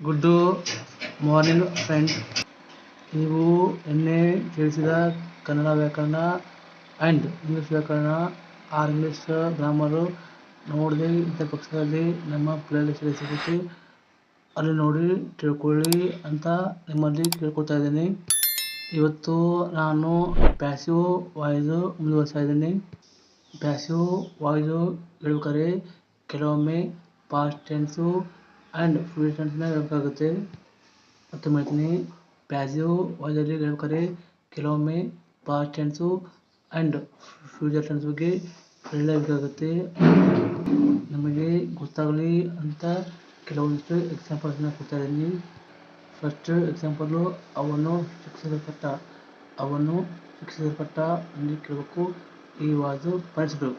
Good morning friends ನೀವು ಎಣ್ಣೆ ತಿಳಿಸಿದ ಕನ್ನಡ ವ್ಯಾಕರಣ ಆ್ಯಂಡ್ ಇಂಗ್ಲೀಷ್ ವ್ಯಾಕರಣ ಆರ್ ಇಂಗ್ಲೀಷ್ ಗ್ರಾಮರು ನೋಡಿದೆ ಇಂಥ ಪಕ್ಷದಲ್ಲಿ ನಮ್ಮ ಪ್ಲೇಲಿಸ್ಟಲ್ಲಿ ಸಿಗುತ್ತೆ. ಅಲ್ಲಿ ನೋಡಿ ತಿಳ್ಕೊಳ್ಳಿ ಅಂತ ನಿಮ್ಮಲ್ಲಿ ಕೇಳ್ಕೊತಾ ಇದ್ದೀನಿ. ಇವತ್ತು ನಾನು ಪ್ಯಾಸಿವ್ ವಾಯ್ದು ಮುಂದುವರಿಸ್ತಾ ಇದ್ದೀನಿ. ಪ್ಯಾಸಿವ್ ವಾಯ್ದು ಹೇಳ್ಬೇಕಾದ್ರೆ ಕೆಲವೊಮ್ಮೆ ಪಾಸ್ಟ್ ಟೆನ್ಸು ಆ್ಯಂಡ್ ಫ್ಯೂಚರ್ ಟೆನ್ಸ್ನ ಹೇಳ್ಬೇಕಾಗುತ್ತೆ ಮತ್ತು ಮಾಡ್ತೀನಿ ಪ್ಯಾಸಿವ್ ವಾಯ್ಸಲ್ಲಿ ಹೇಳ್ಬೇಕಾದ್ರೆ ಕೆಲವೊಮ್ಮೆ past tense and future tense ಬಗ್ಗೆ ಹೇಳಬೇಕಾಗುತ್ತೆ ನಮಗೆ ಗೊತ್ತಾಗಲಿ ಅಂತ ಕೆಲವೊಂದಿಷ್ಟು ಎಕ್ಸಾಂಪಲ್ಸ್ನ ಕೊಡ್ತಾ ಇದ್ದೀನಿ ಫಸ್ಟ್ ಎಕ್ಸಾಂಪಲು ಅವನು ಶಿಕ್ಷಿಸಲ್ಪಟ್ಟ ಅವನು ಶಿಕ್ಷಿಸಲ್ಪಟ್ಟ ಅಂದರೆ ಕೇಳಬೇಕು ಈ ವಾಸು ಪನಿಷ್ಡು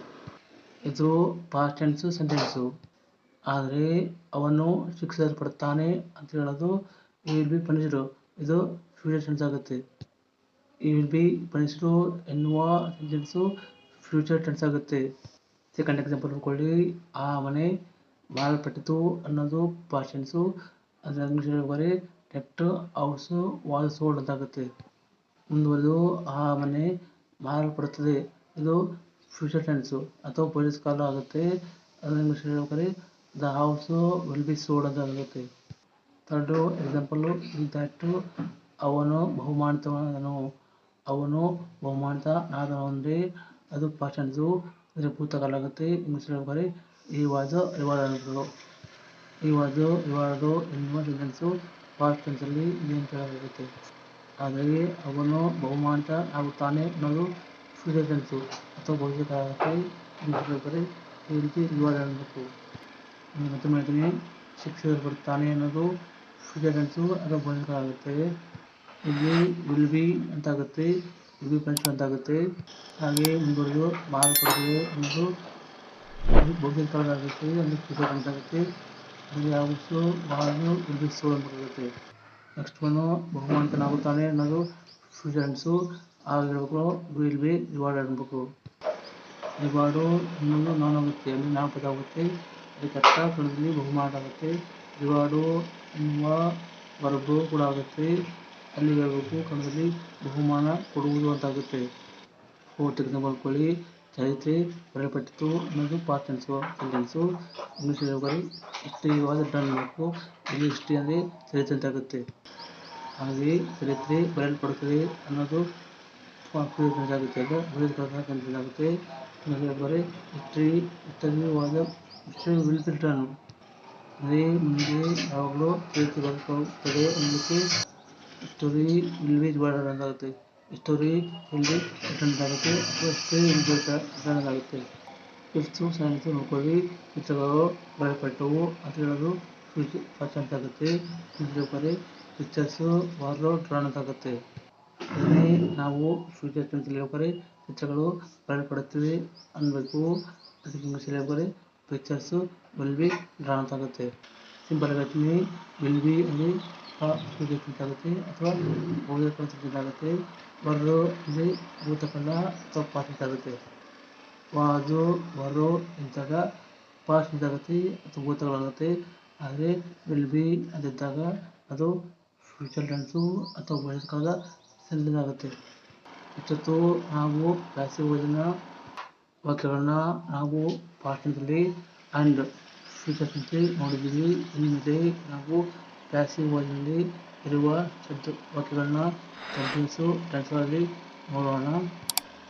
ಇದು ಪಾಸ್ಟ್ ಟೆನ್ಸು ಸೆಂಟೆನ್ಸು ಆದರೆ ಅವನು ಶಿಕ್ಷಿಸಲ್ಪಡ್ತಾನೆ ಅಂತ ಹೇಳೋದು ಈ ವಿಲ್ ಬಿ ಪನಿಷ್ಡು ಇದು ಫ್ಯೂಚರ್ ಟೆನ್ಸ್ ಆಗುತ್ತೆ. ಈ ವಿಲ್ ಬಿ ಪನಿಷ್ಡು ಎನ್ನುವ ಸೆಂಟೆನ್ಸು ಫ್ಯೂಚರ್ ಟೆನ್ಸ್ ಆಗುತ್ತೆ. ಸೆಕೆಂಡ್ ಎಕ್ಸಾಂಪಲ್ ನೋಡ್ಕೊಳ್ಳಿ. ಆ ಮನೆ ಮಾರಲ್ಪಟ್ಟಿತು ಅನ್ನೋದು ಪಾಸ್ಟ್ ಟೆನ್ಸು ಅದರ ಇಂಗ್ಲೀಷ್ ಬರೀ ನೆಟ್ ಹೌಸು ವಾಸ್ ಸೋಲ್ಡ್ ಅಂತಾಗುತ್ತೆ. ಮುಂದುವರೆದು ಆ ಮನೆ ಮಾರಲ್ಪಡುತ್ತದೆ ಇದು ಫ್ಯೂಚರ್ ಟೆನ್ಸು ಅಥವಾ ಪೊಲೀಸ್ ಕಾಲ ಆಗುತ್ತೆ. ಅದರ ಇಂಗ್ಲೀಷ್ ಹೇಳ್ಬೇಕಾದ್ರೆ the house will be sold ಅಂತ ಆಗುತ್ತೆ ಥರ್ಡು ಎಕ್ಸಾಂಪಲು ದಟ್ಟು ಅವನು ಬಹುಮಾನಿತನಾದನು ಅವನು ಬಹುಮಾನಿತ ಆದನು ಅಂದರೆ ಅದು ಪಾಸ್ಟ್ ಟೆನ್ಸು ಇದರ ಭೂತಕಾಲ ಆಗುತ್ತೆ ಇಂಗ್ಲೀಷ್ ಹೇಳ್ಬೇಕಾದ್ರೆ he was reward he was reward ಎನ್ನುವ ಸೆಂಟೆನ್ಸು ಪಾಸ್ಟ್ ಟೆನ್ಸಲ್ಲಿ ಇದೆ ಅಂತ ಹೇಳಲಾಗುತ್ತೆ. ಹಾಗಾಗಿ ಅವನು ಬಹುಮಾನಿತ ಆಗುತ್ತಾನೆ ಅನ್ನೋದು ಫ್ಯೂಚರ್ ಟೆನ್ಸು ಅಥವಾ ಆಗುತ್ತೆ ಇಂಗ್ಲೀಷ್ ಹೇಳ್ಬೇಕಾದ್ರೆ, ಈ ರೀತಿ ರಿವಾರ್ಡ್ ಅನ್ನಬೇಕು ಮತ್ತೆ ಮಾಡ್ತೀನಿ ಬರ್ತಾನೆ ಅನ್ನೋದು ಫ್ಯೂಚರ್ ಟೆನ್ಸು ಅಥವಾ ಭವಿಷ್ಯ ಆಗುತ್ತೆ. ಇಲ್ಲಿ ವಿಲ್ ಬಿ ಅಂತ ಆಗುತ್ತೆ ವಿಲ್ ಬಿ ಪನಿಷ್ಡ್ ಅಂತ ಆಗುತ್ತೆ ಹಾಗೆ ಮುಂದುವರೆದು ಮಾರಲ್ಪಡುತ್ತದೆ ಅನ್ನೋದು ಭವಿಷ್ಯ ಕಾಲ ಆಗುತ್ತೆ ಅಲ್ಲಿ ಫ್ಯೂಚರ್ ಅಂತಾಗುತ್ತೆ. ಆಗುತ್ತೆ ಹಾಗೆ house was will be sold ಅಂತ ಆಗುತ್ತೆ ನೆಕ್ಸ್ಟ್ ಒನ್ನು ಬಹುಮಾನಿತನಾಗುತ್ತಾನೆ ಅನ್ನೋದು future tense will be reward ಅನ್ಬೇಕು ರಿವಾರ್ಡು ಆಗುತ್ತೆ ಅಂದರೆ ನಾಮಪದ ಅರ್ಥ ಕನ್ನಡದಲ್ಲಿ ಬಹುಮಾನ ಆಗುತ್ತೆ ರಿವಾರ್ಡು ಎನ್ನುವ ವರ್ಬು ಕೂಡ ಆಗುತ್ತೆ. ಅಲ್ಲಿ ಹೇಳ್ಬೇಕು ಕನ್ನಡದಲ್ಲಿ ಬಹುಮಾನ ಕೊಡುವುದು ಅಂತ ಆಗುತ್ತೆ ಫೋರ್ತ್ ಎಕ್ಸಾಂಪಲ್ ಮಾಡ್ಕೊಳ್ಳಿ ಚರಿತ್ರೆ ಬರೆಯಲ್ಪಟ್ಟಿತು ಅನ್ನೋದು past tense sentence English history was done ಮಾಡಬೇಕು. ಇಲ್ಲಿ ಹಿಸ್ಟ್ರಿ ಅಂದರೆ ಚರಿತ್ರೆ ಅಂತ ಆಗುತ್ತೆ ಹಾಗೆ ಚರಿತ್ರೆ ಬರೆಯಲ್ಪಡುತ್ತದೆ ಅನ್ನೋದು ಆಗುತ್ತೆ. ಅದು ಕಾಲ ಆಗುತ್ತೆ. ಹೇಳ್ಬೇಕಾದ್ರೆ history history history be return ಅದೇ ಮುಂದೆ ಯಾವಾಗಲೂ ಪ್ರೀತಿ ಬರೆಯಲ್ಪಡುತ್ತದೆ ಅನ್ನೋದಕ್ಕೆ ಸ್ಟೋರಿ ವಿಲ್ ಬಾರ್ಡರ್ ಅಂತಾಗುತ್ತೆ ಸ್ಟೋರಿ ಆಗುತ್ತೆ. ಅಥವಾ ಆಗುತ್ತೆ. ಫಿಫ್ತು ಸೈನ್ಸು ನೋಡ್ಕೊಳ್ಳಿ. ಚಿತ್ರಗಳು ಬರೆಯಲ್ಪಟ್ಟವು. ಅಂತ ಹೇಳೋದು ಫಸ್ಟ್ ಅಂತ ಆಗುತ್ತೆ. ಹೇಳ್ಬೇಕಾದ್ರೆ ಪಿಕ್ಚರ್ಸು ಅಂತ ಆಗುತ್ತೆ. ಅದನ್ನೇ ನಾವು ಫ್ಯೂಚರ್ ಟೆನ್ಸಲ್ಲಿ ಹೇಳ್ಬೇಕಾದ್ರೆ ಚಿತ್ರಗಳು ಬರೆಯಲ್ಪಡುತ್ತವೆ ಅನ್ನಬೇಕು ಅದಕ್ಕೆ ಇಂಗ್ಲೀಷಲ್ಲಿ ವಿಲ್ ಬಿ ಡ್ರಾನ್ ಅಂತ ಆಗುತ್ತೆ ಸಿಂಪಲ್ ಹೇಳ್ತೀನಿ ವಿಲ್ ಬಿ ಅಲ್ಲಿ ಆಗುತ್ತೆ ಅಥವಾ ಟೆನ್ಸ್ ಆಗುತ್ತೆ ವರ್ರು ಇಲ್ಲಿ ಭೂತಕಾಲ ಅಥವಾ ಪಾಸ್ಟ್ ಆಗುತ್ತೆ ವಾಜು, ವರು ಇದ್ದಾಗ ಟೆನ್ಸ್ ಆಗುತ್ತೆ ಅಥವಾ ಭೂತಕಾಲ ಆಗುತ್ತೆ ಆದರೆ ವಿಲ್ ಬಿ ಅಂತಿದ್ದಾಗ ಅದು ಫ್ಯೂಚರ್ ಟೆನ್ಸು ಅಥವಾ ಸೆಂಟೆನ್ಸ್ ಆಗುತ್ತೆ ಇಷ್ಟೊತ್ತು ನಾವು ಪ್ಯಾಸಿವ್ ವಾಯ್ಸಿನ ವಾಕ್ಯಗಳನ್ನ ನಾವು ಅಂಡ್ ಆ್ಯಂಡ್ ಫ್ಯೂಚರ್ ಟೆನ್ಸಲ್ಲಿ ನೋಡಿದ್ದೀವಿ. ಇನ್ನು ನಾವು ಪ್ಯಾಸಿವ್ ವಾಯ್ಸ್ನಲ್ಲಿ ಇರುವ ಶಬ್ದ ವಾಕ್ಯಗಳನ್ನ ಕಂಟಿನ್ಯೂಸು ಟೆನ್ಸ್ಗಳಲ್ಲಿ ನೋಡೋಣ.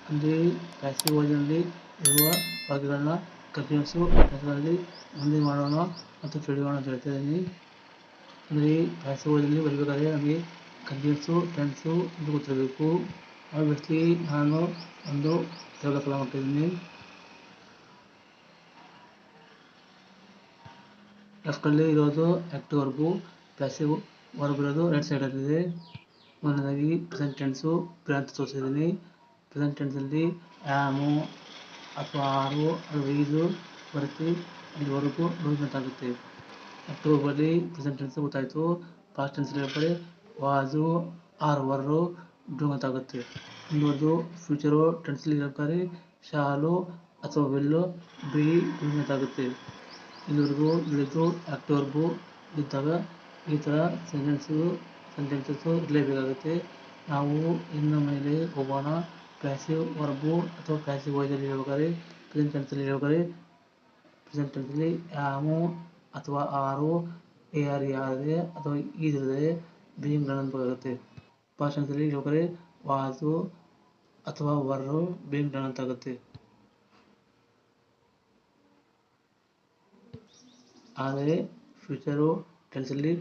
ಅಂದರೆ ಪ್ಯಾಸಿವ್ ವಾಯ್ಸ್ನಲ್ಲಿ ಇರುವ ವಾಕ್ಯಗಳನ್ನ ಕಂಟಿನ್ಯೂಸು ಟೆನ್ಸ್ಗಳಲ್ಲಿ ಮುಂದೆ ಮಾಡೋಣ ಮತ್ತು ತಿಳಿಯೋಣ ಅಂತ ಹೇಳ್ತಾ ಇದ್ದೀನಿ. ಅಂದರೆ ಪ್ಯಾಸಿವ್ ವಾಯ್ಸ್ನಲ್ಲಿ ಬರಬೇಕಾದ್ರೆ ನಮಗೆ ಕಂಟಿನ್ಯೂಸು ಟೆನ್ಸು ಅಂತ ಗೊತ್ತಿರಬೇಕು. ಆಬ್ವಿಯಸ್ಲಿ ನಾನು ಒಂದು ಡೆವಲಪ್ ಮಾಡ್ತಿದ್ದೀನಿ ಲೆಫ್ಟಲ್ಲಿ ಇರೋದು ಆ್ಯಕ್ಟಿವ್ ವರ್ಬು ಪ್ಯಾಸಿವ್ ವರ್ಬ್ ಇರೋದು ರೈಟ್ ಸೈಡಲ್ಲಿದೆ ಮೊದಲನೇದಾಗಿ ಪ್ರೆಸೆಂಟ್ ಟೆನ್ಸು ಅಂತ ತೋರಿಸಿದ್ದೀನಿ. ಪ್ರೆಸೆಂಟ್ ಟೆನ್ಸಲ್ಲಿ ಆ್ಯಮು ಅಥವಾ ಆರು ಅದು ಈಸು ಬರುತ್ತೆ. ಅಲ್ಲಿವರೆಗೂ ಲೂಸ್ ಅಂತ ಆಗುತ್ತೆ. ಆ್ಯಕ್ಟಿವ್ ವರ್ಬಲ್ಲಿ ಪ್ರೆಸೆಂಟ್ ಟೆನ್ಸ್ ಗೊತ್ತಾಯಿತು. ಪಾಸ್ಟ್ ಟೆನ್ಸಲ್ಲಿ ಹೇಳ್ತಾರೆ ವಾಸು ಆರ್ ವರ್ರು ಡೂ ಆಗುತ್ತೆ. ಇನ್ನೊಂದು ಫ್ಯೂಚರು ಟೆನ್ಸಲ್ಲಿ ಹೇಳ್ಬೇಕಾದ್ರೆ ಶಾಲು ಅಥವಾ ವಿಲ್ಲು ಬಿ ಅಂತ ಆಗುತ್ತೆ. ಇಲ್ಲಿವರೆಗೂ ಇಳಿದು ವರ್ಬು ಇದ್ದಾಗ ಈ ಥರ ಸೆಂಟೆನ್ಸು ಸೆಂಟೆನ್ಸಸ್ಸು ಇರಲೇಬೇಕಾಗುತ್ತೆ. ನಾವು ಇನ್ನು ಮೇಲೆ ಹೋಗೋಣ. ಪ್ಯಾಸಿವ್ ವರ್ಬು ಅಥವಾ ಪ್ಯಾಸಿವ್ ವಾಯ್ಸಲ್ಲಿ ಹೇಳ್ಬೇಕಾದ್ರೆ ಪ್ರೆಸೆಂಟ್ ಟೆನ್ಸಲ್ಲಿ ಹೇಳ್ಬೇಕಾದ್ರೆ ಪ್ರೆಸೆಂಟ್ ಟೆನ್ಸಲ್ಲಿ ಆಮು ಅಥವಾ ಆರು, ಎ ಆರ್ ಯಾರಿದೆ ಅಥವಾ ಈದಿದೆ ಬೀಯಿಂಗ್ ಬೇಕಾಗುತ್ತೆ ಪಾಸ್ಟ್ ಟೆನ್ಸಲ್ಲಿ ಹೇಳ್ಬೇಕಾದ್ರೆ ವಾಸು ಅಥವಾ ವರ್ರು ಬೀಯಿಂಗ್ ಡನ್ ಆದರೆ ಫ್ಯೂಚರು ಕೆಲಸದಲ್ಲಿ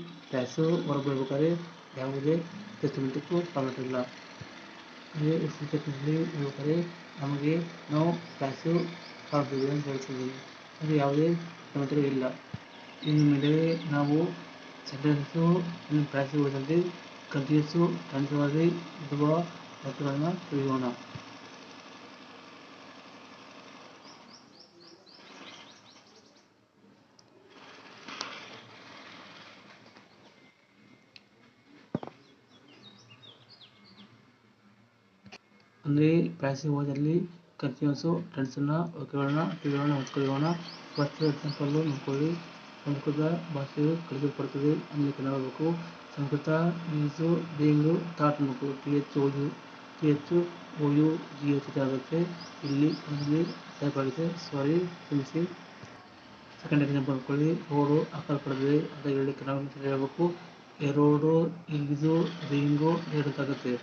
ವರ್ಬ್ ಹೇಳ್ಬೇಕಾದ್ರೆ ಯಾವುದೇ ಟೆಸ್ಟ್ಮೆಂಟಿಗೂ ಫಾರ್ಮೆಟ್ ಇಲ್ಲ. ಅಂದರೆ ಫ್ಯೂಚರ್ ಹೇಳ್ಬೇಕಾದ್ರೆ ನಮಗೆ ನಾವು ಪ್ಯಾಸಿವ್ ಕಾಣ್ತೀವಿ ಅಂತ ಹೇಳ್ತಿದ್ದೀವಿ. ಅದು ಯಾವುದೇ ಟೆಸ್ಟ್ಮೆಂಟು ಇಲ್ಲ. ಇನ್ನು ಮೇಲೆ ನಾವು ಸೆಂಟೆನ್ಸು ಇನ್ನು ಪ್ಯಾಸಿವ್ ವಾಯ್ಸಲ್ಲಿ ಕಂಟಿನ್ಯೂಸು ಟೆನ್ಸಲ್ಲಿ ಇರುವ ವಸ್ತುಗಳನ್ನು ತಿಳಿಯೋಣ. ಅಂದರೆ ಪ್ಯಾಸಿವ್ ವಾಯ್ಸಲ್ಲಿ ಕಂಟಿನ್ಯೂಸು ಟೆನ್ಸನ್ನು ವಾಕ್ಯಗಳನ್ನ ತಿಳಿಯೋಣ ಹೊಂದ್ಕೊಳ್ಳೋಣ ಫಸ್ಟ್ ಎಕ್ಸಾಂಪಲ್ಲು ನೋಡ್ಕೊಳ್ಳಿ. ಸಂಸ್ಕೃತ ಭಾಷೆಯು ಕಲಿಸಲ್ಪಡುತ್ತದೆ ಅಂದರೆ ಕನ್ನಡಬೇಕು ಸಂಸ್ಕೃತ ಈಸು ಬೀಯಿಂಗು ಥಾಟ್ ಅನ್ಬೇಕು T H O U, T H O U, G H ಆಗುತ್ತೆ. ಇಲ್ಲಿ ಇಲ್ಲಿ ಟೈಪ್ ಆಗಿದೆ ಸಾರಿ ಕ್ಷಮಿಸಿ ಸೆಕೆಂಡ್ ಎಕ್ಸಾಂಪಲ್ ನೋಡ್ಕೊಳ್ಳಿ. ರೋಡು ಪಡೆದಿದೆ ಅಂತ ಹೇಳಿ ಕನ್ನಡ ಹೇಳಬೇಕು. ಎರೋಡು ಈಸು ಬೀಯಿಂಗು ಆಗುತ್ತೆ.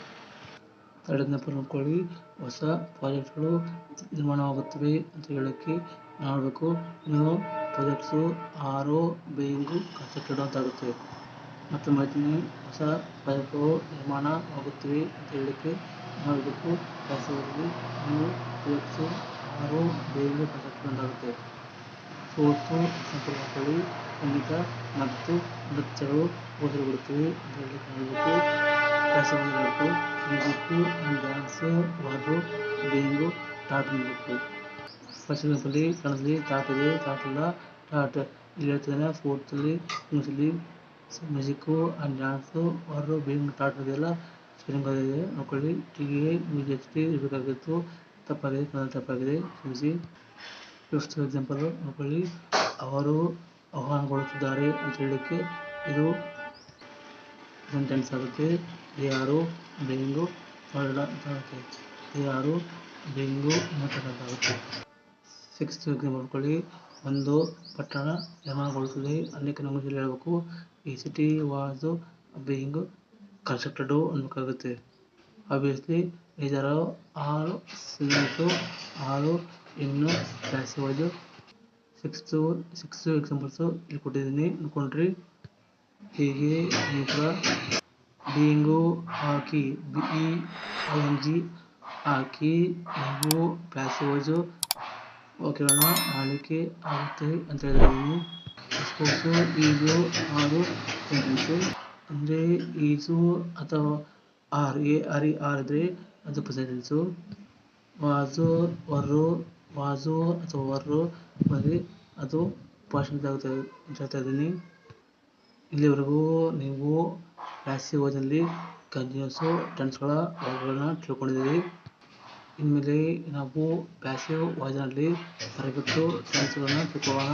ನೋಡ್ಕೊಳ್ಳಿ ಹೊಸ ಪ್ರಾಜೆಕ್ಟ್ಗಳು ನಿರ್ಮಾಣವಾಗುತ್ತವೆ ಅಂತ ಹೇಳೋಕ್ಕೆ ನೋಡಬೇಕು ಇನ್ನು ಪ್ರಾಜೆಕ್ಟ್ಸು ಆರು ಬೇಯಿಂಗು ಕನ್ಸ್ಟ್ರಕ್ಟೆಡ್ ಅಂತ ಆಗುತ್ತೆ ಮತ್ತು ಮಾಡ್ತೀನಿ ಹೊಸ ಪ್ರಾಜೆಕ್ಟ್ಗಳು ನಿರ್ಮಾಣವಾಗುತ್ತವೆ ಅಂತ ಹೇಳೋಕ್ಕೆ ನೋಡಬೇಕು ಕೆಲಸದಲ್ಲಿ ನೀವು ಪ್ರಾಜೆಕ್ಟ್ಸು ಆರು ಬೇಯಿಂಗು ಕನ್ಸ್ಟ್ರಕ್ಟೆಡ್ ಅಂತ ಆಗುತ್ತೆ ಫೋರ್ತು ಎಕ್ಸಾಂಪಲ್ ನೋಡ್ಕೊಳ್ಳಿ ಸಂಗೀತ ಮತ್ತು ನೃತ್ಯಗಳು ಅಂತ ಹೇಳಲಿಕ್ಕೆ ನೋಡಬೇಕು ಮಾಡಬೇಕು music and dance verb being taught ಮಾಡಬೇಕು ಫಸ್ಟ್ ಎಕ್ಸಾಂಪಲ್ಲಿ ಕನ್ನಡದಲ್ಲಿ ಟಾಟ್ ಇದೆ ಟಾಟ್. ಹೇಳ್ತಿದ್ದಾನೆ ಫೋರ್ತಲ್ಲಿ ಇಂಗ್ಲೀಷಲ್ಲಿ music and dance verb being taught ಇದೆಯಲ್ಲ ಸ್ಪೆಲ್ಲಿಂಗ್ ಇದೆ ನೋಡ್ಕೊಳ್ಳಿ ಟಿಗೆ ಎಚ್ ಟಿ ಇರಬೇಕಾಗಿತ್ತು ತಪ್ಪಾಗಿದೆ ಕನ್ನಡ ತಪ್ಪಾಗಿದೆ. ಕ್ಷಮಿಸಿ. ಫಿಫ್ತ್ ಎಕ್ಸಾಂಪಲ್ ನೋಡ್ಕೊಳ್ಳಿ. ಅವರು ಆಹ್ವಾನಗೊಳ್ಳುತ್ತಿದ್ದಾರೆ ಅಂತ ಹೇಳಲಿಕ್ಕೆ ಇದು ಸೆಂಟೆನ್ಸ್ ಆಗುತ್ತೆ. ಯಾರು ಅಂತ ಆಗುತ್ತೆ ಯಾರು ಬೇಯಿಂಗು ಆಗುತ್ತೆ ಸಿಕ್ಸ್ತ್ ನೋಡ್ಕೊಳ್ಳಿ ಒಂದು ಪಟ್ಟಣ ನಿರ್ಮಾಣಗೊಳ್ಳುತ್ತದೆ ಅನೇಕ ನಮೂನೆಯಲ್ಲಿ ಹೇಳಬೇಕು. ಈ ಸಿಟಿ ವಾಸ್ ಬೀಯಿಂಗ್ ಕನ್ಸ್ಟ್ರಕ್ಟೆಡು ಅನ್ಬೇಕಾಗುತ್ತೆ ಆಬ್ವಿಯಸ್ಲಿ ಇದರ ಆರು ಸಿಂಟು ಆರು ಇನ್ನು ಜಾಸ್ತಿ ವಾಯ್ಸು ಸಿಕ್ಸ್ತು ಸಿಕ್ಸ್ತು ಎಕ್ಸಾಂಪಲ್ಸು ಇಲ್ಲಿ ಕೊಟ್ಟಿದ್ದೀನಿ. ನೋಡ್ಕೊಂಡ್ರಿ. ಹೀಗೆ ಕೂಡ ಬೀಯಿಂಗು ಹಾಕಿ ಬಿ ಇ ಎನ್ ಜಿ ಹಾಕಿ ನೀವು ಪ್ಯಾಸಿವ್ ಓಕೆಗಳನ್ನು ಮಾಡಲಿಕ್ಕೆ ಆಗುತ್ತೆ ಅಂತ ಹೇಳಿದ್ರು ಸ್ಪೋರ್ಟ್ಸು ಈಜು ಆರು ಎಂಟು ಅಂದರೆ ಈಜು ಅಥವಾ R, A, R, E, R ಇದ್ದರೆ ಅದು ಪ್ರೆಸೆಂಟೆನ್ಸು ವಾಜು, ವರ್ರು, ವಾಜು ಅಥವಾ ವರ್ರು, ಬರೀ ಅದು ಪಾಸ್ಟ್ ಅಂತ ಹೇಳ್ತಾ ಇದ್ದೀನಿ ಇಲ್ಲಿವರೆಗೂ ನೀವು ಪ್ಯಾಸಿವ್ ವಾಯ್ಸಲ್ಲಿ ಕಂಟಿನ್ಯೂಸು ಟೆನ್ಸ್ಗಳ ವರ್ಗಗಳನ್ನ ತಿಳ್ಕೊಂಡಿದ್ದೀವಿ. ಇನ್ಮೇಲೆ ನಾವು ಪ್ಯಾಸಿವ್ ವಾಯ್ಸ್ನಲ್ಲಿ ಪರ್ಫೆಕ್ಟು ಟೆನ್ಸ್ಗಳನ್ನ ತಿಳ್ಕೊಳ್ಳೋಣ.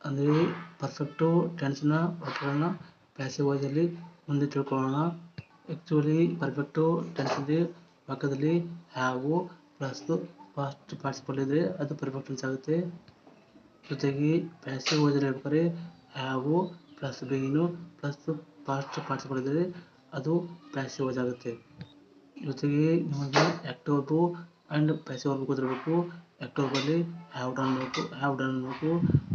ಅಂದರೆ ಪರ್ಫೆಕ್ಟು ಟೆನ್ಸ್ನ ವಾಕ್ಯಗಳನ್ನ ಪ್ಯಾಸಿವ್ ವಾಯ್ಸಲ್ಲಿ ಮುಂದೆ ತಿಳ್ಕೊಳ್ಳೋಣ. ಆ್ಯಕ್ಚುಲಿ ಪರ್ಫೆಕ್ಟು ಟೆನ್ಸಲ್ಲಿ ಪಕ್ಕದಲ್ಲಿ ಹ್ಯಾವು ಪ್ಲಸ್ ಪಾಸ್ಟ್ ಪಾರ್ಟಿಸಿಪಲ್ ಇದ್ದರೆ ಅದು ಪರ್ಫೆಕ್ಟ್ ಟೆನ್ಸ್ ಆಗುತ್ತೆ. ಜೊತೆಗೆ ಪ್ಯಾಸಿವ್ ಹೇಳ್ಬೇಕಾದ್ರೆ have plus being plus past participle ಅದು ಪ್ಯಾಸಿವ್ ವಾಯ್ಸ್ ಆಗುತ್ತೆ. ಜೊತೆಗೆ ನಿಮಗೆ active verb and passive verb ಗೊತ್ತಿರಬೇಕು ಆ್ಯಕ್ಟಿವ್ ವರ್ಬಲ್ಲಿ ಹ್ಯಾವ್ ಡನ್ ಅನ್ಬೇಕು ಹ್ಯಾವ್ ಡನ್ ಅನ್ಬೇಕು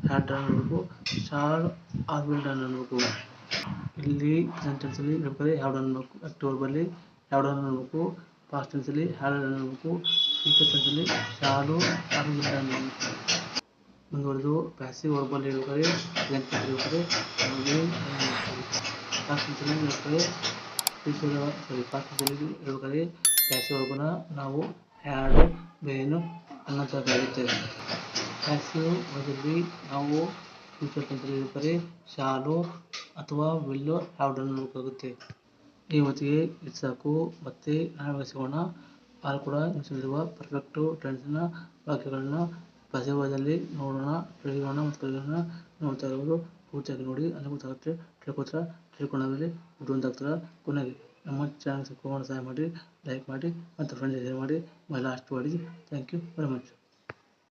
ಹ್ಯಾಡ್ ಡನ್ ಅನ್ಬೇಕು ಶಾಲ್ ಆರ್ ವಿಲ್ ಡನ್ ಅನ್ಬೇಕು ಇಲ್ಲಿ ಸೆಂಟೆನ್ಸಲ್ಲಿ ಟೆನ್ಸಲ್ಲಿ ಹೇಳ್ಬೇಕಾದ್ರೆ ಹ್ಯಾವ್ ಡನ್ ಅನ್ಬೇಕು ಆ್ಯಕ್ಟಿವ್ ವರ್ಬಲ್ಲಿ ಹ್ಯಾವ್ ಡನ್ ಅನ್ಬೇಕು ಪಾಸ್ಟ್ ಟೆನ್ಸಲ್ಲಿ ಹ್ಯಾಡ್ ಡನ್ ಅನ್ಬೇಕು ಫ್ಯೂಚರ್ ಟೆನ್ಸಲ್ಲಿ ಶಾಲು ಆರ್ ವಿಲ್ ಡನ್ ಅನ್ಬೇಕು ಮುಂದುವರೆದು ಪ್ಯಾಸಿವ್ ವರ್ಬಲ್ ಹೇಳ್ತಾರೆ ಲೆಂತ್ ಹೇಳ್ತಾರೆ, ನಮಗೆ ಪಾಸ್ಟ್ ಹೇಳ್ಬೇಕಾದ್ರೆ ಫ್ಯೂಚರ್ ಸಾರಿ ಪಾಸ್ಟ್ ಟೆನ್ಸಲ್ಲಿ ಹೇಳ್ಬೇಕಾದ್ರೆ ಪ್ಯಾಸಿವ್ ವರ್ಬನ ನಾವು ಹ್ಯಾಡ್ ಬೇನು ಅನ್ನೋದಾಗುತ್ತೆ ಪ್ಯಾಸಿವ್ ವರ್ಬಲ್ಲಿ ನಾವು ಫ್ಯೂಚರ್ ಟೆನ್ಸಲ್ಲಿ ಹೇಳ್ತಾರೆ ಶಾಲು ಅಥವಾ ವಿಲ್ಲು ಹ್ಯಾವ್ ಡನ್ ಅನ್ನಬೇಕಾಗುತ್ತೆ ಈ ಹೊತ್ತಿಗೆ ಇದು ಸಾಕು. ಮತ್ತೆ ನಾವು ಸಿಗೋಣ ಆಗ ಕೂಡ ಇಂಗ್ಲೀಷಲ್ಲಿರುವ ಪರ್ಫೆಕ್ಟು ಟೆನ್ಸ್ನ ವಾಕ್ಯಗಳನ್ನ ವಾಯ್ಸಲ್ಲಿ ನೋಡೋಣ ತಿಳಿಯೋಣ ಮತ್ತು ಕಲಿಯೋಣ ನೋಡ್ತಾ ಇರೋರು ಪೂರ್ತಿಯಾಗಿ ನೋಡಿ, ಅಲ್ಲಿ ಗೊತ್ತಾಗುತ್ತೆ. ತಿಳ್ಕೊತಾರೆ ತಿಳ್ಕೊಂಡಾದ್ಮೇಲೆ ಆಗ್ತದೆ ಕೊನೆಗೆ ನಮ್ಮ ಚಾನಲ್ ಸಬ್ಸ್ಕ್ರೈಬ್ ಮಾಡಿ ಸಹಾಯ ಮಾಡಿ ಲೈಕ್ ಮಾಡಿ ಮತ್ತು ಫ್ರೆಂಡ್ಸ್ ಶೇರ್ ಮಾಡಿ ಮೈ ಲಾಸ್ಟ್ ಮಾಡಿ ಥ್ಯಾಂಕ್ ಯು ವೆರಿ ಮಚ್